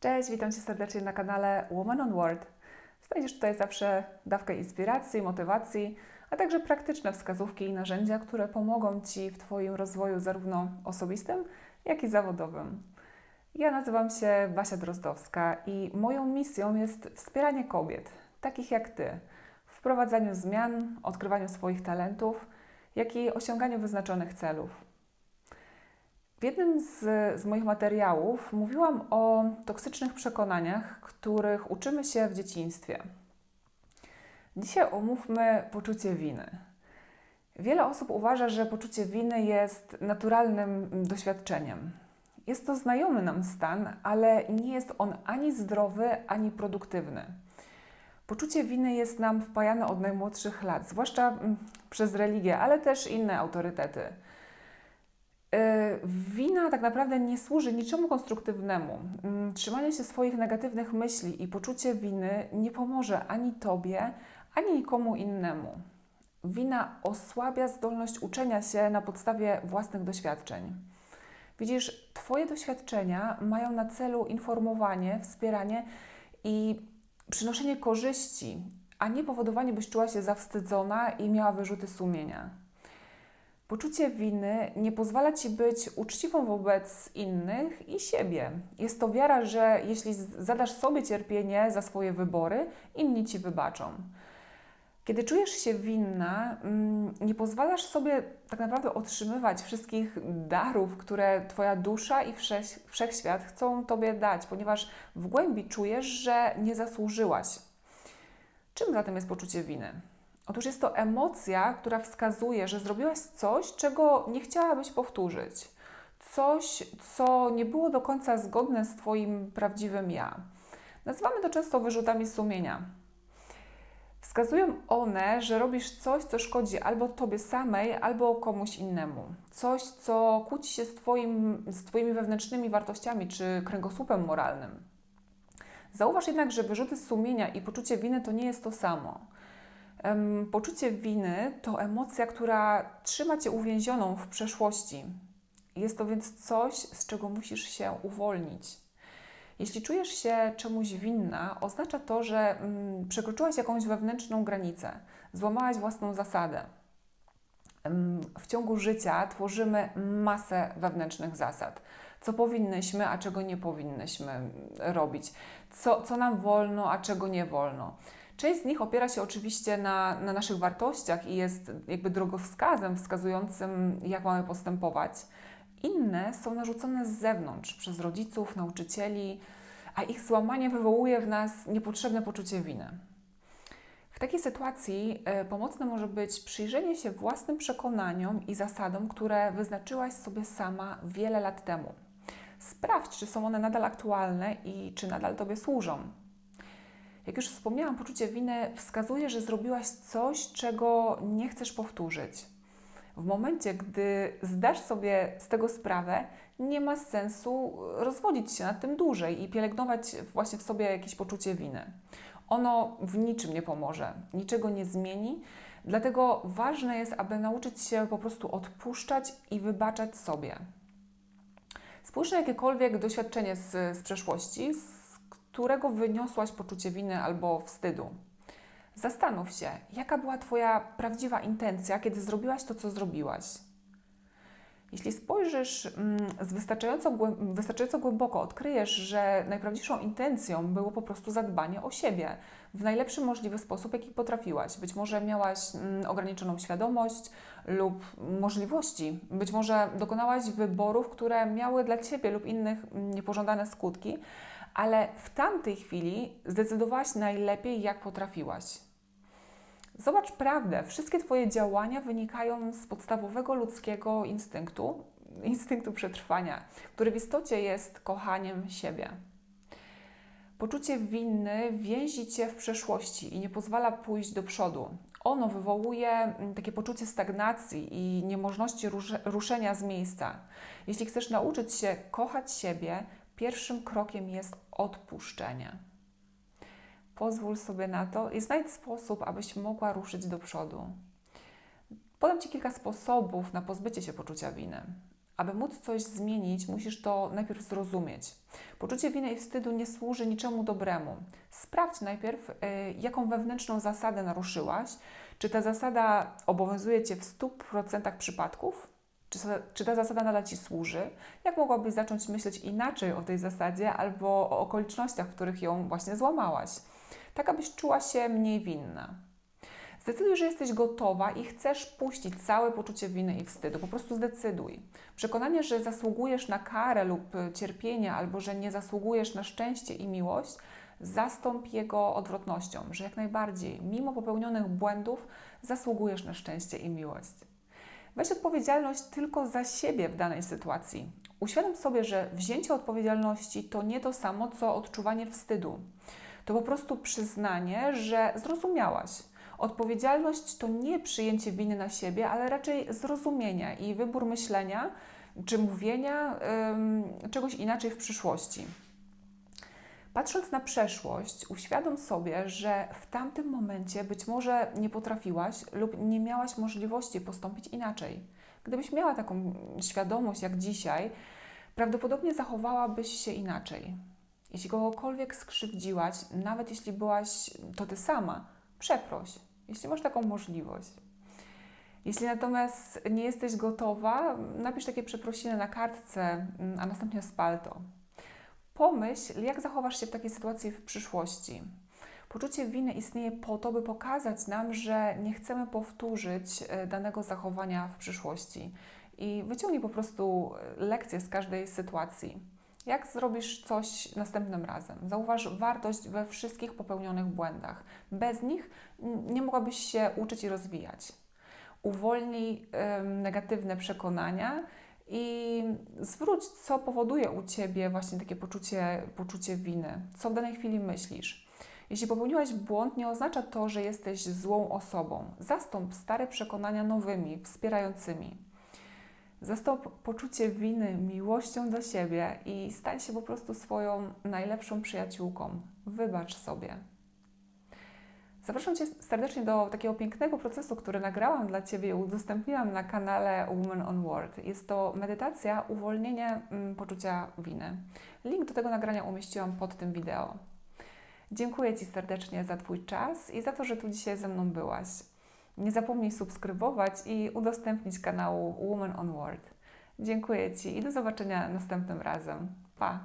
Cześć, witam Cię serdecznie na kanale Woman on Word. Znajdziesz tutaj zawsze dawkę inspiracji, motywacji, a także praktyczne wskazówki i narzędzia, które pomogą Ci w Twoim rozwoju zarówno osobistym, jak i zawodowym. Ja nazywam się Basia Drozdowska i moją misją jest wspieranie kobiet, takich jak Ty, w wprowadzaniu zmian, odkrywaniu swoich talentów, jak i osiąganiu wyznaczonych celów. W jednym z, z, moich materiałów mówiłam o toksycznych przekonaniach, których uczymy się w dzieciństwie. Dzisiaj omówmy poczucie winy. Wiele osób uważa, że poczucie winy jest naturalnym doświadczeniem. Jest to znajomy nam stan, ale nie jest on ani zdrowy, ani produktywny. Poczucie winy jest nam wpajane od najmłodszych lat, zwłaszcza mm, przez religię, ale też inne autorytety. Wina tak naprawdę nie służy niczemu konstruktywnemu. Mm, Trzymanie się swoich negatywnych myśli i poczucie winy nie pomoże ani tobie, ani nikomu innemu. Wina osłabia zdolność uczenia się na podstawie własnych doświadczeń. Widzisz, Twoje doświadczenia mają na celu informowanie, wspieranie i przynoszenie korzyści, a nie powodowanie, byś czuła się zawstydzona i miała wyrzuty sumienia. Poczucie winy nie pozwala ci być uczciwą wobec innych i siebie. Jest to wiara, że jeśli zadasz sobie cierpienie za swoje wybory, inni ci wybaczą. Kiedy czujesz się winna, mm, nie pozwalasz sobie tak naprawdę otrzymywać wszystkich darów, które Twoja dusza i wszechświat chcą Tobie dać, ponieważ w głębi czujesz, że nie zasłużyłaś. Czym zatem jest poczucie winy? Otóż jest to emocja, która wskazuje, że zrobiłaś coś, czego nie chciałabyś powtórzyć. Coś, co nie było do końca zgodne z Twoim prawdziwym ja. Nazywamy to często wyrzutami sumienia. Wskazują one, że robisz coś, co szkodzi albo Tobie samej, albo komuś innemu. Coś, co kłóci się z, twoim, z Twoimi wewnętrznymi wartościami czy kręgosłupem moralnym. Zauważ jednak, że wyrzuty sumienia i poczucie winy to nie jest to samo. Poczucie winy to emocja, która trzyma cię uwięzioną w przeszłości. Jest to więc coś, z czego musisz się uwolnić. Jeśli czujesz się czemuś winna, oznacza to, że mm, przekroczyłaś jakąś wewnętrzną granicę, złamałaś własną zasadę. W ciągu życia tworzymy masę wewnętrznych zasad. Co powinnyśmy, a czego nie powinnyśmy robić. Co, co nam wolno, a czego nie wolno. Część z nich opiera się oczywiście na, na naszych wartościach i jest jakby drogowskazem wskazującym, jak mamy postępować. Inne są narzucone z zewnątrz przez rodziców, nauczycieli, a ich złamanie wywołuje w nas niepotrzebne poczucie winy. W takiej sytuacji y, pomocne może być przyjrzenie się własnym przekonaniom i zasadom, które wyznaczyłaś sobie sama wiele lat temu. Sprawdź, czy są one nadal aktualne i czy nadal Tobie służą. Jak już wspomniałam, poczucie winy wskazuje, że zrobiłaś coś, czego nie chcesz powtórzyć. W momencie, gdy zdasz sobie z tego sprawę, nie ma sensu rozwodzić się nad tym dłużej i pielęgnować właśnie w sobie jakieś poczucie winy. Ono w niczym nie pomoże, niczego nie zmieni, dlatego ważne jest, aby nauczyć się po prostu odpuszczać i wybaczać sobie. Spójrz na jakiekolwiek doświadczenie z, z przeszłości, którego wyniosłaś poczucie winy albo wstydu. Zastanów się, jaka była Twoja prawdziwa intencja, kiedy zrobiłaś to, co zrobiłaś. Jeśli spojrzysz mm, wystarczająco, wystarczająco głęboko, odkryjesz, że najprawdziwszą intencją było po prostu zadbanie o siebie w najlepszy możliwy sposób, jaki potrafiłaś. Być może miałaś mm, ograniczoną świadomość lub możliwości, być może dokonałaś wyborów, które miały dla Ciebie lub innych mm, niepożądane skutki, ale w tamtej chwili zdecydowałaś najlepiej, jak potrafiłaś. Zobacz prawdę. Wszystkie Twoje działania wynikają z podstawowego ludzkiego instynktu, instynktu przetrwania, który w istocie jest kochaniem siebie. Poczucie winy więzi cię w przeszłości i nie pozwala pójść do przodu. Ono wywołuje mm, takie poczucie stagnacji i niemożności ruszenia z miejsca. Jeśli chcesz nauczyć się kochać siebie, pierwszym krokiem jest odpuszczenie. Pozwól sobie na to i znajdź sposób, abyś mogła ruszyć do przodu. Podam Ci kilka sposobów na pozbycie się poczucia winy. Aby móc coś zmienić, musisz to najpierw zrozumieć. Poczucie winy i wstydu nie służy niczemu dobremu. Sprawdź najpierw, y, jaką wewnętrzną zasadę naruszyłaś. Czy ta zasada obowiązuje Cię w 100% przypadków? Czy, czy ta zasada nadal Ci służy? Jak mogłabyś zacząć myśleć inaczej o tej zasadzie albo o okolicznościach, w których ją właśnie złamałaś? Tak, abyś czuła się mniej winna. Zdecyduj, że jesteś gotowa i chcesz puścić całe poczucie winy i wstydu. Po prostu zdecyduj. Przekonanie, że zasługujesz na karę lub cierpienie, albo że nie zasługujesz na szczęście i miłość, zastąp jego odwrotnością, że jak najbardziej, mimo popełnionych błędów, zasługujesz na szczęście i miłość. Weź odpowiedzialność tylko za siebie w danej sytuacji. Uświadom sobie, że wzięcie odpowiedzialności to nie to samo, co odczuwanie wstydu. To po prostu przyznanie, że zrozumiałaś. Odpowiedzialność to nie przyjęcie winy na siebie, ale raczej zrozumienie i wybór myślenia czy mówienia czegoś inaczej w przyszłości. Patrząc na przeszłość, uświadom sobie, że w tamtym momencie być może nie potrafiłaś lub nie miałaś możliwości postąpić inaczej. Gdybyś miała taką świadomość jak dzisiaj, prawdopodobnie zachowałabyś się inaczej. Jeśli kogokolwiek skrzywdziłaś, nawet jeśli byłaś to ty sama, przeproś, jeśli masz taką możliwość. Jeśli natomiast nie jesteś gotowa, napisz takie przeprosiny na kartce, a następnie spal to. Pomyśl, jak zachowasz się w takiej sytuacji w przyszłości. Poczucie winy istnieje po to, by pokazać nam, że nie chcemy powtórzyć e, danego zachowania w przyszłości. I wyciągnij po prostu e, lekcję z każdej sytuacji. Jak zrobisz coś następnym razem? Zauważ wartość we wszystkich popełnionych błędach. Bez nich nie mogłabyś się uczyć i rozwijać. Uwolnij negatywne przekonania i zwróć, co powoduje u Ciebie właśnie takie poczucie, poczucie winy. Co w danej chwili myślisz? Jeśli popełniłaś błąd, nie oznacza to, że jesteś złą osobą. Zastąp stare przekonania nowymi, wspierającymi. Zastąp poczucie winy miłością do siebie i stań się po prostu swoją najlepszą przyjaciółką. Wybacz sobie. Zapraszam Cię serdecznie do takiego pięknego procesu, który nagrałam dla Ciebie i udostępniłam na kanale Women on Word. Jest to medytacja, uwolnienie mm, poczucia winy. Link do tego nagrania umieściłam pod tym wideo. Dziękuję Ci serdecznie za Twój czas i za to, że tu dzisiaj ze mną byłaś. Nie zapomnij subskrybować i udostępnić kanału Women on Word. Dziękuję Ci i do zobaczenia następnym razem. Pa!